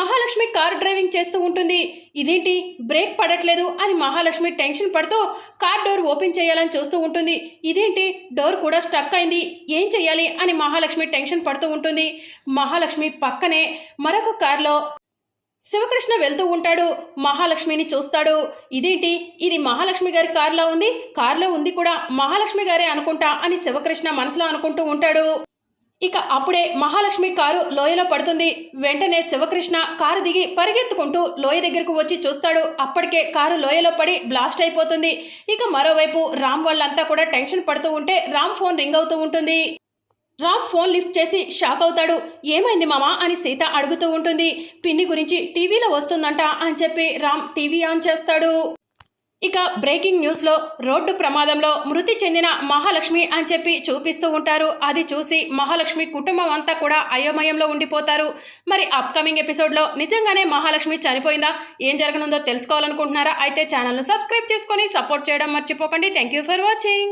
Mahalakshmi car driving చేస్తూ ఉంటుంది. ఇదేంటి? బ్రేక్ పడట్లేదు అని మహాలక్ష్మి టెన్షన్ పడుతూ కార్ డోర్ ఓపెన్ చేయాలని చూస్తూ ఉంటుంది. ఇదేంటి? డోర్ కూడా స్టక్ అయింది. ఏం చేయాలి? అని మహాలక్ష్మి టెన్షన్ పడుతూ ఉంటుంది. మహాలక్ష్మి పక్కనే మరొక కార్లో శివకృష్ణ వెళ్తూ ఉంటాడు. మహాలక్ష్మిని చూస్తాడు. ఇదేంటి? ఇది మహాలక్ష్మి గారి కారులో ఉంది? కారులో ఉంది కూడా మహాలక్ష్మి గారే అనుకుంటా అని శివకృష్ణ మనసులో అనుకుంటూ ఉంటాడు. ఇక అప్పుడే మహాలక్ష్మి కారు లోయలో పడుతుంది. వెంటనే శివకృష్ణ కారు దిగి పరిగెత్తుకుంటూ లోయ దగ్గరకు వచ్చి చూస్తాడు. అప్పటికే కారు లోయలో పడి బ్లాస్ట్ అయిపోతుంది. ఇక మరోవైపు రామ్ వాళ్ళంతా కూడా టెన్షన్ పడుతూ ఉంటే రామ్ ఫోన్ రింగ్ అవుతూ ఉంటుంది. రామ్ ఫోన్ లిఫ్ట్ చేసి షాక్ అవుతాడు. ఏమైంది మామా అని సీత అడుగుతూ ఉంటుంది. పిన్ని గురించి టీవీలో వస్తుందంట అని చెప్పి రామ్ టీవీ ఆన్ చేస్తాడు. ఇక బ్రేకింగ్ న్యూస్లో రోడ్డు ప్రమాదంలో మృతి చెందిన మహాలక్ష్మి అని చెప్పి చూపిస్తూ ఉంటారు. అది చూసి మహాలక్ష్మి కుటుంబం అంతా కూడా అయోమయంలో ఉండిపోతారు. మరి అప్కమింగ్ ఎపిసోడ్లో నిజంగానే మహాలక్ష్మి చనిపోయిందా? ఏం జరగనుందో తెలుసుకోవాలనుకుంటున్నారా? అయితే ఛానల్ను సబ్స్క్రైబ్ చేసుకొని సపోర్ట్ చేయడం మర్చిపోకండి. Thank you for watching